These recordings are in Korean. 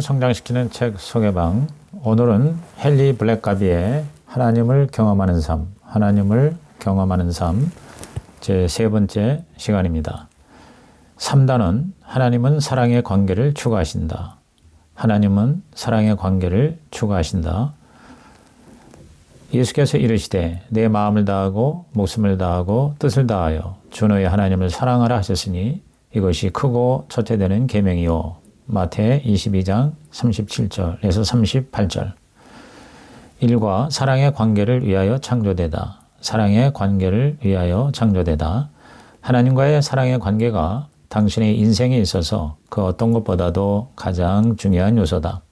성장시키는 책 소개방. 오늘은 헨리 블랙가비의 하나님을 경험하는 삶, 하나님을 경험하는 삶, 제 세 번째 시간입니다. 3단은 하나님은 사랑의 관계를 추구하신다. 하나님은 사랑의 관계를 추구하신다. 예수께서 이르시되 내 마음을 다하고 목숨을 다하고 뜻을 다하여 주 너의 하나님을 사랑하라 하셨으니 이것이 크고 첫째 되는 계명이요 마태 22장 37절에서 38절. 일과 사랑의 관계를 위하여 창조되다. 사랑의 관계를 위하여 창조되다. 하나님과의 사랑의 관계가 당신의 인생에 있어서 그 어떤 것보다도 가장 중요한 요소다.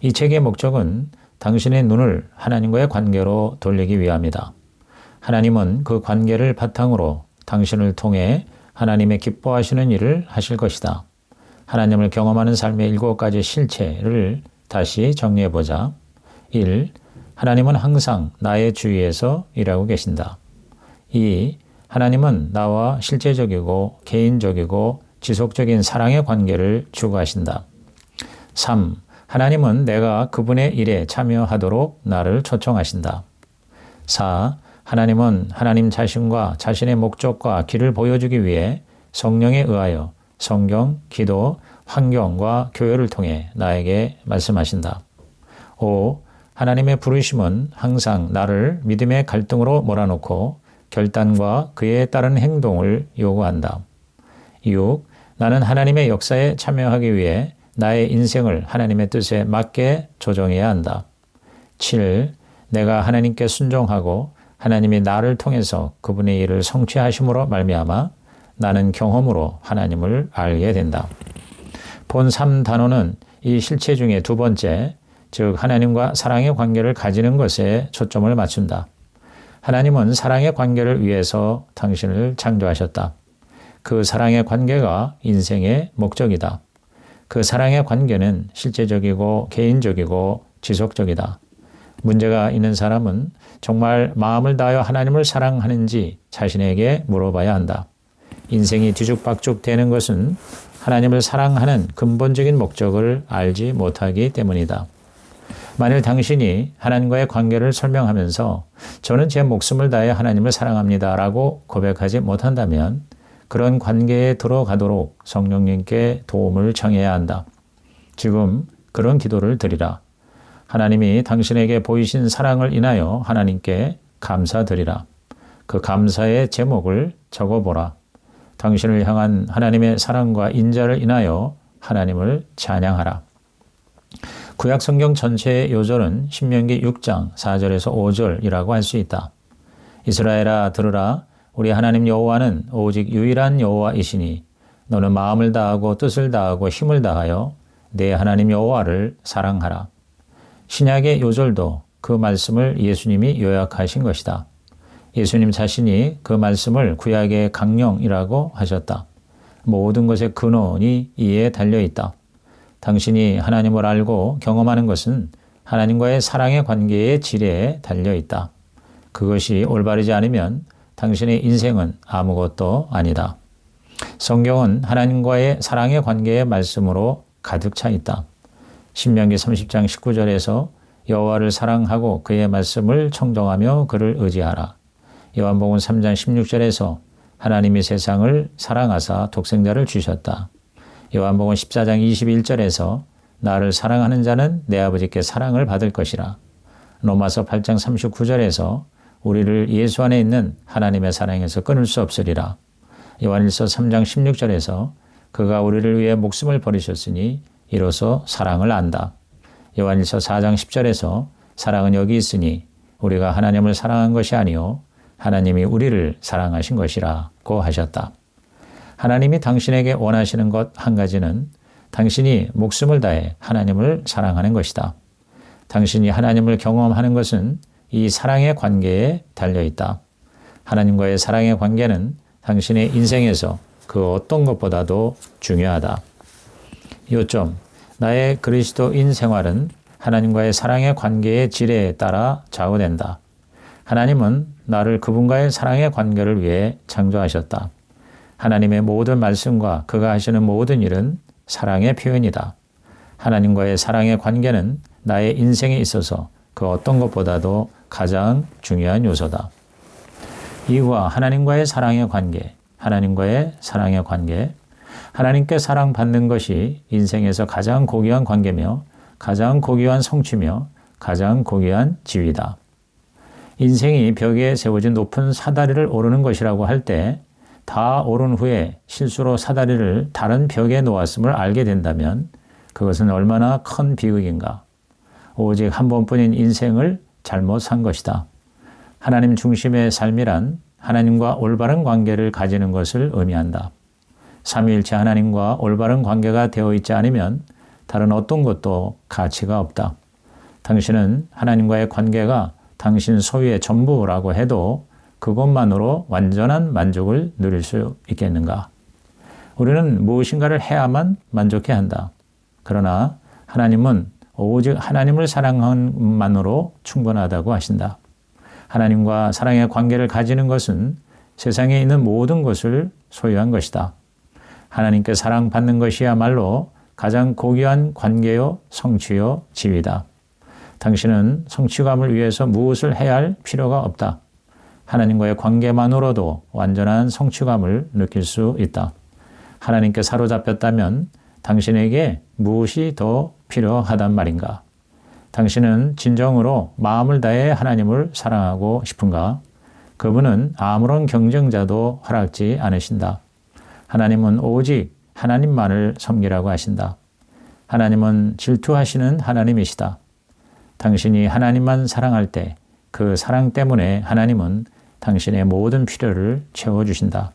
이 책의 목적은 당신의 눈을 하나님과의 관계로 돌리기 위함이다. 하나님은 그 관계를 바탕으로 당신을 통해 하나님의 기뻐하시는 일을 하실 것이다. 하나님을 경험하는 삶의 일곱 가지 실체를 다시 정리해 보자. 1. 하나님은 항상 나의 주위에서 일하고 계신다. 2. 하나님은 나와 실제적이고 개인적이고 지속적인 사랑의 관계를 추구하신다. 3. 하나님은 내가 그분의 일에 참여하도록 나를 초청하신다. 4. 하나님은 하나님 자신과 자신의 목적과 길을 보여주기 위해 성령에 의하여 성경, 기도, 환경과 교회를 통해 나에게 말씀하신다. 5. 하나님의 부르심은 항상 나를 믿음의 갈등으로 몰아놓고 결단과 그에 따른 행동을 요구한다. 6. 나는 하나님의 역사에 참여하기 위해 나의 인생을 하나님의 뜻에 맞게 조정해야 한다. 7. 내가 하나님께 순종하고 하나님이 나를 통해서 그분의 일을 성취하심으로 말미암아 나는 경험으로 하나님을 알게 된다. 본 3단원은 이 실체 중에 두 번째, 즉 하나님과 사랑의 관계를 가지는 것에 초점을 맞춘다. 하나님은 사랑의 관계를 위해서 당신을 창조하셨다. 그 사랑의 관계가 인생의 목적이다. 그 사랑의 관계는 실제적이고 개인적이고 지속적이다. 문제가 있는 사람은 정말 마음을 다하여 하나님을 사랑하는지 자신에게 물어봐야 한다. 인생이 뒤죽박죽 되는 것은 하나님을 사랑하는 근본적인 목적을 알지 못하기 때문이다. 만일 당신이 하나님과의 관계를 설명하면서 저는 제 목숨을 다해 하나님을 사랑합니다 라고 고백하지 못한다면 그런 관계에 들어가도록 성령님께 도움을 청해야 한다. 지금 그런 기도를 드리라. 하나님이 당신에게 보이신 사랑을 인하여 하나님께 감사드리라. 그 감사의 제목을 적어보라. 당신을 향한 하나님의 사랑과 인자를 인하여 하나님을 찬양하라. 구약 성경 전체의 요절은 신명기 6장 4절에서 5절이라고 할 수 있다. 이스라엘아 들으라 우리 하나님 여호와는 오직 유일한 여호와이시니 너는 마음을 다하고 뜻을 다하고 힘을 다하여 내 하나님 여호와를 사랑하라. 신약의 요절도 그 말씀을 예수님이 요약하신 것이다. 예수님 자신이 그 말씀을 구약의 강령이라고 하셨다. 모든 것의 근원이 이에 달려 있다. 당신이 하나님을 알고 경험하는 것은 하나님과의 사랑의 관계의 질에 달려 있다. 그것이 올바르지 않으면 당신의 인생은 아무것도 아니다. 성경은 하나님과의 사랑의 관계의 말씀으로 가득 차 있다. 신명기 30장 19절에서 여호와를 사랑하고 그의 말씀을 청정하며 그를 의지하라. 요한복음 3장 16절에서 하나님이 세상을 사랑하사 독생자를 주셨다. 요한복음 14장 21절에서 나를 사랑하는 자는 내 아버지께 사랑을 받을 것이라. 로마서 8장 39절에서 우리를 예수 안에 있는 하나님의 사랑에서 끊을 수 없으리라. 요한일서 3장 16절에서 그가 우리를 위해 목숨을 버리셨으니 이로써 사랑을 안다. 요한일서 4장 10절에서 사랑은 여기 있으니 우리가 하나님을 사랑한 것이 아니요 하나님이 우리를 사랑하신 것이라고 하셨다. 하나님이 당신에게 원하시는 것 한 가지는 당신이 목숨을 다해 하나님을 사랑하는 것이다. 당신이 하나님을 경험하는 것은 이 사랑의 관계에 달려 있다. 하나님과의 사랑의 관계는 당신의 인생에서 그 어떤 것보다도 중요하다. 요점. 나의 그리스도인 생활은 하나님과의 사랑의 관계의 질에 따라 좌우된다. 하나님은 나를 그분과의 사랑의 관계를 위해 창조하셨다. 하나님의 모든 말씀과 그가 하시는 모든 일은 사랑의 표현이다. 하나님과의 사랑의 관계는 나의 인생에 있어서 그 어떤 것보다도 가장 중요한 요소다. 이와 하나님과의 사랑의 관계, 하나님과의 사랑의 관계, 하나님께 사랑받는 것이 인생에서 가장 고귀한 관계며 가장 고귀한 성취며 가장 고귀한 지위다. 인생이 벽에 세워진 높은 사다리를 오르는 것이라고 할 때 다 오른 후에 실수로 사다리를 다른 벽에 놓았음을 알게 된다면 그것은 얼마나 큰 비극인가. 오직 한 번뿐인 인생을 잘못 산 것이다. 하나님 중심의 삶이란 하나님과 올바른 관계를 가지는 것을 의미한다. 삼위일체 하나님과 올바른 관계가 되어 있지 않으면 다른 어떤 것도 가치가 없다. 당신은 하나님과의 관계가 당신 소유의 전부라고 해도 그것만으로 완전한 만족을 누릴 수 있겠는가? 우리는 무엇인가를 해야만 만족해 한다. 그러나 하나님은 오직 하나님을 사랑한 것만으로 충분하다고 하신다. 하나님과 사랑의 관계를 가지는 것은 세상에 있는 모든 것을 소유한 것이다. 하나님께 사랑받는 것이야말로 가장 고귀한 관계요, 성취요, 지위다. 당신은 성취감을 위해서 무엇을 해야 할 필요가 없다. 하나님과의 관계만으로도 완전한 성취감을 느낄 수 있다. 하나님께 사로잡혔다면 당신에게 무엇이 더 필요하단 말인가? 당신은 진정으로 마음을 다해 하나님을 사랑하고 싶은가? 그분은 아무런 경쟁자도 허락지 않으신다. 하나님은 오직 하나님만을 섬기라고 하신다. 하나님은 질투하시는 하나님이시다. 당신이 하나님만 사랑할 때 그 사랑 때문에 하나님은 당신의 모든 필요를 채워주신다.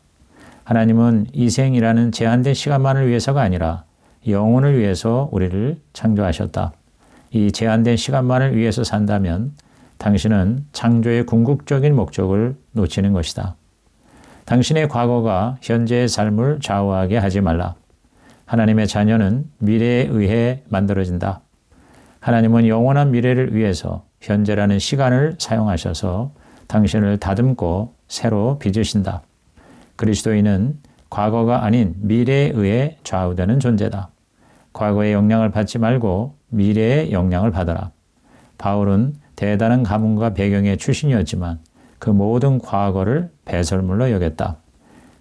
하나님은 이 생이라는 제한된 시간만을 위해서가 아니라 영혼을 위해서 우리를 창조하셨다. 이 제한된 시간만을 위해서 산다면 당신은 창조의 궁극적인 목적을 놓치는 것이다. 당신의 과거가 현재의 삶을 좌우하게 하지 말라. 하나님의 자녀는 미래에 의해 만들어진다. 하나님은 영원한 미래를 위해서 현재라는 시간을 사용하셔서 당신을 다듬고 새로 빚으신다. 그리스도인은 과거가 아닌 미래에 의해 좌우되는 존재다. 과거의 영향을 받지 말고 미래의 영향을 받아라. 바울은 대단한 가문과 배경의 출신이었지만 그 모든 과거를 배설물로 여겼다.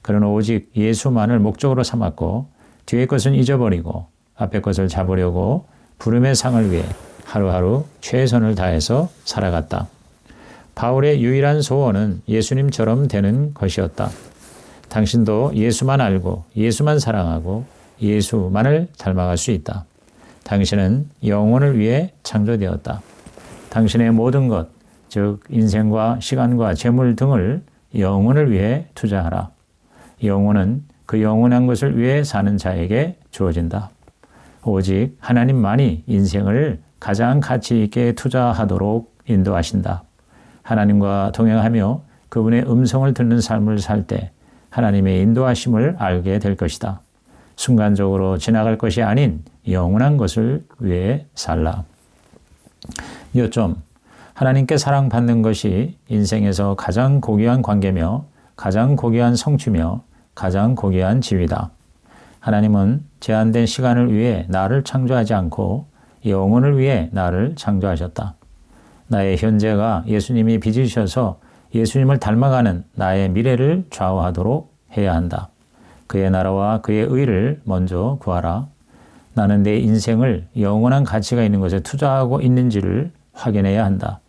그는 오직 예수만을 목적으로 삼았고 뒤의 것은 잊어버리고 앞의 것을 잡으려고 부름의 상을 위해 하루하루 최선을 다해서 살아갔다. 바울의 유일한 소원은 예수님처럼 되는 것이었다. 당신도 예수만 알고 예수만 사랑하고 예수만을 닮아갈 수 있다. 당신은 영혼을 위해 창조되었다. 당신의 모든 것, 즉 인생과 시간과 재물 등을 영혼을 위해 투자하라. 영혼은 그 영원한 것을 위해 사는 자에게 주어진다. 오직 하나님만이 인생을 가장 가치 있게 투자하도록 인도하신다. 하나님과 동행하며 그분의 음성을 듣는 삶을 살 때 하나님의 인도하심을 알게 될 것이다. 순간적으로 지나갈 것이 아닌 영원한 것을 위해 살라. 요점. 하나님께 사랑받는 것이 인생에서 가장 고귀한 관계며 가장 고귀한 성취며 가장 고귀한 지위다. 하나님은 제한된 시간을 위해 나를 창조하지 않고 영혼을 위해 나를 창조하셨다. 나의 현재가 예수님이 빚으셔서 예수님을 닮아가는 나의 미래를 좌우하도록 해야 한다. 그의 나라와 그의 의를 먼저 구하라. 나는 내 인생을 영원한 가치가 있는 것에 투자하고 있는지를 확인해야 한다.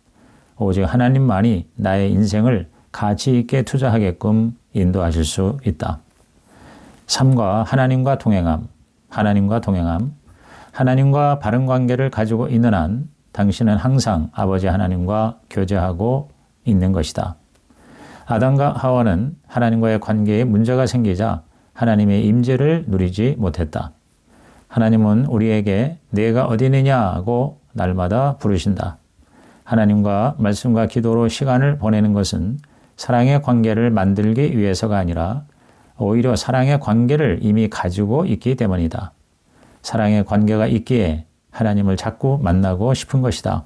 오직 하나님만이 나의 인생을 가치 있게 투자하게끔 인도하실 수 있다. 삶과 하나님과 동행함, 하나님과 동행함, 하나님과 바른 관계를 가지고 있는 한 당신은 항상 아버지 하나님과 교제하고 있는 것이다. 아담과 하와는 하나님과의 관계에 문제가 생기자 하나님의 임재를 누리지 못했다. 하나님은 우리에게 내가 어디 있느냐고 날마다 부르신다. 하나님과 말씀과 기도로 시간을 보내는 것은 사랑의 관계를 만들기 위해서가 아니라 오히려 사랑의 관계를 이미 가지고 있기 때문이다. 사랑의 관계가 있기에 하나님을 자꾸 만나고 싶은 것이다.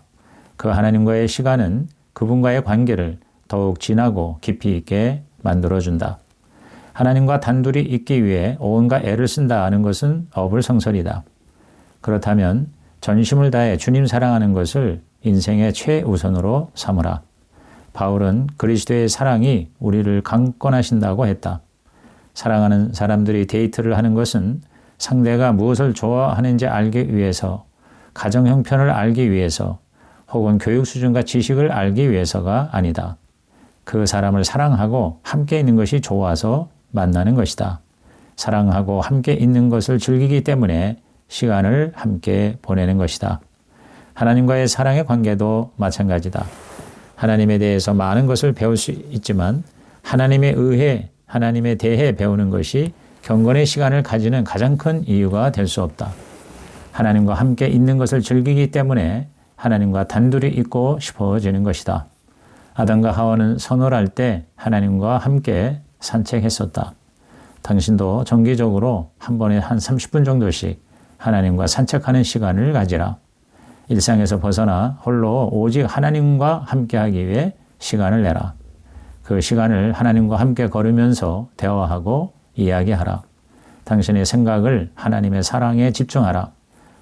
그 하나님과의 시간은 그분과의 관계를 더욱 진하고 깊이 있게 만들어준다. 하나님과 단둘이 있기 위해 온갖 애를 쓴다 하는 것은 어불성설이다. 그렇다면 전심을 다해 주님 사랑하는 것을 인생의 최우선으로 삼으라. 바울은 그리스도의 사랑이 우리를 강권하신다고 했다. 사랑하는 사람들이 데이트를 하는 것은 상대가 무엇을 좋아하는지 알기 위해서, 가정 형편을 알기 위해서, 혹은 교육 수준과 지식을 알기 위해서가 아니다. 그 사람을 사랑하고 함께 있는 것이 좋아서 만나는 것이다. 사랑하고 함께 있는 것을 즐기기 때문에 시간을 함께 보내는 것이다. 하나님과의 사랑의 관계도 마찬가지다. 하나님에 대해서 많은 것을 배울 수 있지만 하나님에 의해 하나님에 대해 배우는 것이 경건의 시간을 가지는 가장 큰 이유가 될 수 없다. 하나님과 함께 있는 것을 즐기기 때문에 하나님과 단둘이 있고 싶어지는 것이다. 아담과 하와는 선호할 때 하나님과 함께 산책했었다. 당신도 정기적으로 한 번에 한 30분 정도씩 하나님과 산책하는 시간을 가지라. 일상에서 벗어나 홀로 오직 하나님과 함께하기 위해 시간을 내라. 그 시간을 하나님과 함께 걸으면서 대화하고 이야기하라. 당신의 생각을 하나님의 사랑에 집중하라.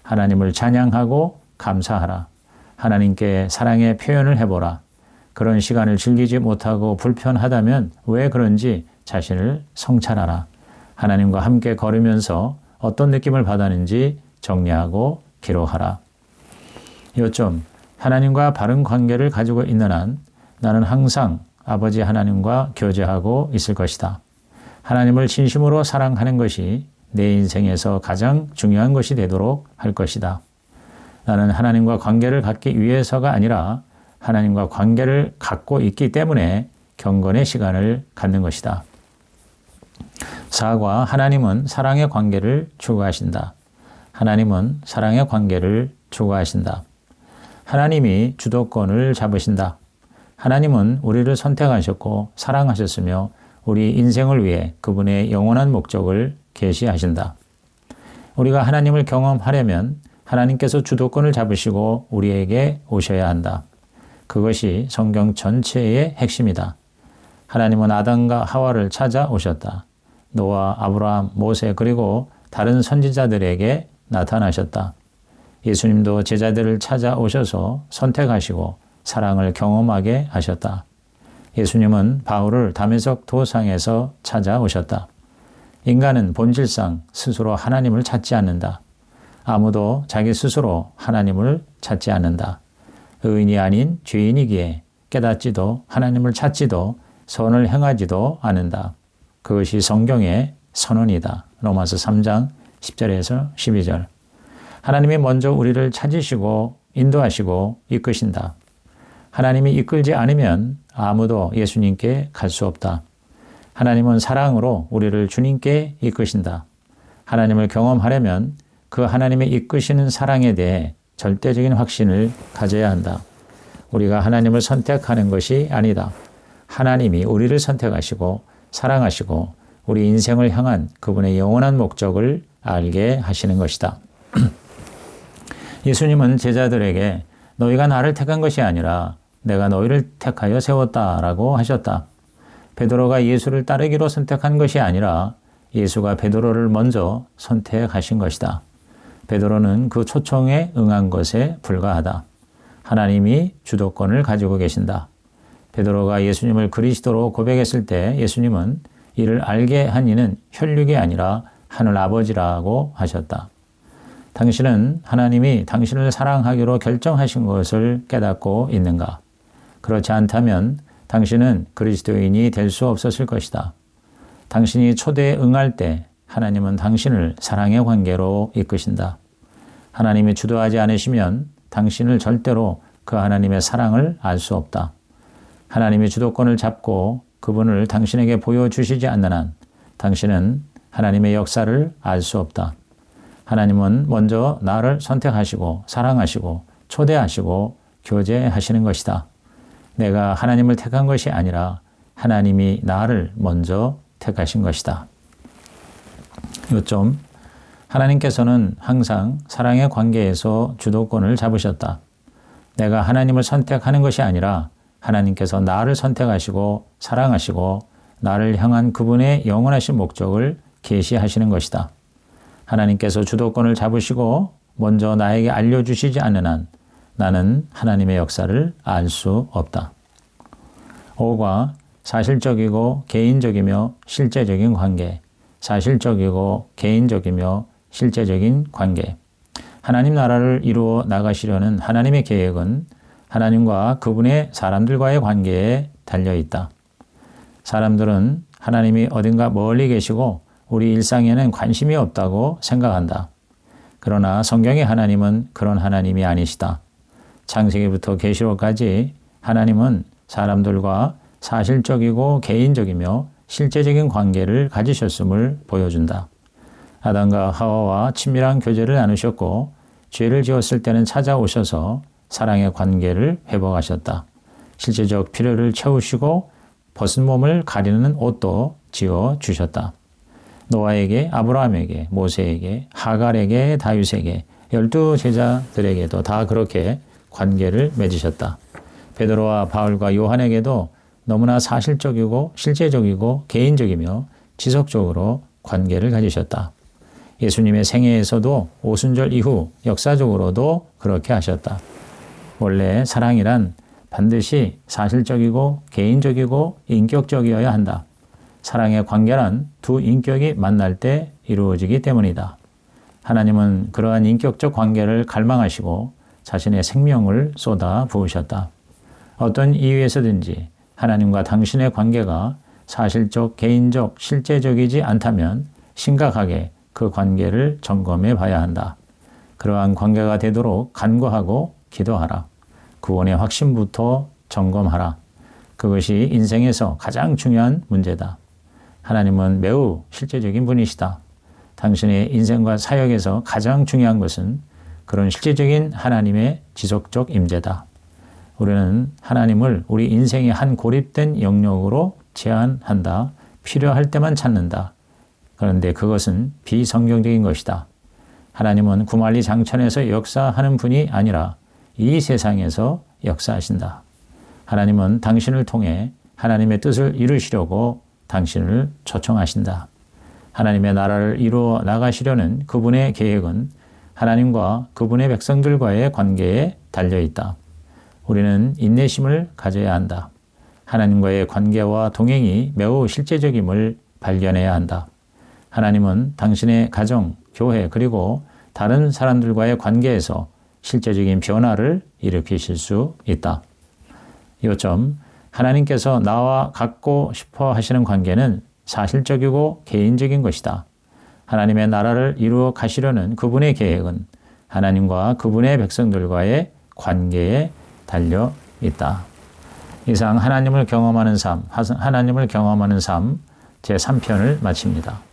하나님을 찬양하고 감사하라. 하나님께 사랑의 표현을 해보라. 그런 시간을 즐기지 못하고 불편하다면 왜 그런지 자신을 성찰하라. 하나님과 함께 걸으면서 어떤 느낌을 받았는지 정리하고 기록하라. 요점, 하나님과 바른 관계를 가지고 있는 한 나는 항상 아버지 하나님과 교제하고 있을 것이다. 하나님을 진심으로 사랑하는 것이 내 인생에서 가장 중요한 것이 되도록 할 것이다. 나는 하나님과 관계를 갖기 위해서가 아니라 하나님과 관계를 갖고 있기 때문에 경건의 시간을 갖는 것이다. 사과 하나님은 사랑의 관계를 추구하신다. 하나님은 사랑의 관계를 추구하신다. 하나님이 주도권을 잡으신다. 하나님은 우리를 선택하셨고 사랑하셨으며 우리 인생을 위해 그분의 영원한 목적을 계시하신다. 우리가 하나님을 경험하려면 하나님께서 주도권을 잡으시고 우리에게 오셔야 한다. 그것이 성경 전체의 핵심이다. 하나님은 아담과 하와를 찾아오셨다. 노아, 아브라함, 모세 그리고 다른 선지자들에게 나타나셨다. 예수님도 제자들을 찾아오셔서 선택하시고 사랑을 경험하게 하셨다. 예수님은 바울을 담에석 도상에서 찾아오셨다. 인간은 본질상 스스로 하나님을 찾지 않는다. 아무도 자기 스스로 하나님을 찾지 않는다. 의인이 아닌 죄인이기에 깨닫지도 하나님을 찾지도 선을 행하지도 않는다. 그것이 성경의 선언이다. 로마서 3장 10절에서 12절. 하나님이 먼저 우리를 찾으시고 인도하시고 이끄신다. 하나님이 이끌지 않으면 아무도 예수님께 갈 수 없다. 하나님은 사랑으로 우리를 주님께 이끄신다. 하나님을 경험하려면 그 하나님의 이끄시는 사랑에 대해 절대적인 확신을 가져야 한다. 우리가 하나님을 선택하는 것이 아니다. 하나님이 우리를 선택하시고 사랑하시고 우리 인생을 향한 그분의 영원한 목적을 알게 하시는 것이다. 예수님은 제자들에게 너희가 나를 택한 것이 아니라 내가 너희를 택하여 세웠다라고 하셨다. 베드로가 예수를 따르기로 선택한 것이 아니라 예수가 베드로를 먼저 선택하신 것이다. 베드로는 그 초청에 응한 것에 불과하다. 하나님이 주도권을 가지고 계신다. 베드로가 예수님을 그리스도로 고백했을 때 예수님은 이를 알게 한 이는 혈육이 아니라 하늘 아버지라고 하셨다. 당신은 하나님이 당신을 사랑하기로 결정하신 것을 깨닫고 있는가? 그렇지 않다면 당신은 그리스도인이 될 수 없었을 것이다. 당신이 초대에 응할 때 하나님은 당신을 사랑의 관계로 이끄신다. 하나님이 주도하지 않으시면 당신을 절대로 그 하나님의 사랑을 알 수 없다. 하나님이 주도권을 잡고 그분을 당신에게 보여주시지 않는 한 당신은 하나님의 역사를 알 수 없다. 하나님은 먼저 나를 선택하시고 사랑하시고 초대하시고 교제하시는 것이다. 내가 하나님을 택한 것이 아니라 하나님이 나를 먼저 택하신 것이다. 요점 하나님께서는 항상 사랑의 관계에서 주도권을 잡으셨다. 내가 하나님을 선택하는 것이 아니라 하나님께서 나를 선택하시고 사랑하시고 나를 향한 그분의 영원하신 목적을 계시하시는 것이다. 하나님께서 주도권을 잡으시고 먼저 나에게 알려주시지 않는 한 나는 하나님의 역사를 알 수 없다. 5과 사실적이고 개인적이며 실제적인 관계, 사실적이고 개인적이며 실제적인 관계. 하나님 나라를 이루어 나가시려는 하나님의 계획은 하나님과 그분의 사람들과의 관계에 달려 있다. 사람들은 하나님이 어딘가 멀리 계시고 우리 일상에는 관심이 없다고 생각한다. 그러나 성경의 하나님은 그런 하나님이 아니시다. 창세기부터 계시록까지 하나님은 사람들과 사실적이고 개인적이며 실제적인 관계를 가지셨음을 보여준다. 아담과 하와와 친밀한 교제를 나누셨고 죄를 지었을 때는 찾아오셔서 사랑의 관계를 회복하셨다. 실제적 필요를 채우시고 벗은 몸을 가리는 옷도 지어 주셨다. 노아에게, 아브라함에게, 모세에게, 하갈에게, 다윗에게, 열두 제자들에게도 다 그렇게 관계를 맺으셨다. 베드로와 바울과 요한에게도 너무나 사실적이고 실제적이고 개인적이며 지속적으로 관계를 가지셨다. 예수님의 생애에서도 오순절 이후 역사적으로도 그렇게 하셨다. 원래 사랑이란 반드시 사실적이고 개인적이고 인격적이어야 한다. 사랑의 관계란 두 인격이 만날 때 이루어지기 때문이다. 하나님은 그러한 인격적 관계를 갈망하시고 자신의 생명을 쏟아 부으셨다. 어떤 이유에서든지 하나님과 당신의 관계가 사실적, 개인적, 실제적이지 않다면 심각하게 그 관계를 점검해 봐야 한다. 그러한 관계가 되도록 간구하고 기도하라. 구원의 확신부터 점검하라. 그것이 인생에서 가장 중요한 문제다. 하나님은 매우 실제적인 분이시다. 당신의 인생과 사역에서 가장 중요한 것은 그런 실제적인 하나님의 지속적 임재다. 우리는 하나님을 우리 인생의 한 고립된 영역으로 제한한다. 필요할 때만 찾는다. 그런데 그것은 비성경적인 것이다. 하나님은 구말리 장천에서 역사하는 분이 아니라 이 세상에서 역사하신다. 하나님은 당신을 통해 하나님의 뜻을 이루시려고 당신을 초청하신다. 하나님의 나라를 이루어 나가시려는 그분의 계획은 하나님과 그분의 백성들과의 관계에 달려 있다. 우리는 인내심을 가져야 한다. 하나님과의 관계와 동행이 매우 실제적임을 발견해야 한다. 하나님은 당신의 가정, 교회, 그리고 다른 사람들과의 관계에서 실제적인 변화를 일으키실 수 있다. 요점, 하나님께서 나와 갖고 싶어 하시는 관계는 사실적이고 개인적인 것이다. 하나님의 나라를 이루어 가시려는 그분의 계획은 하나님과 그분의 백성들과의 관계에 달려 있다. 이상 하나님을 경험하는 삶, 하나님을 경험하는 삶 제3편을 마칩니다.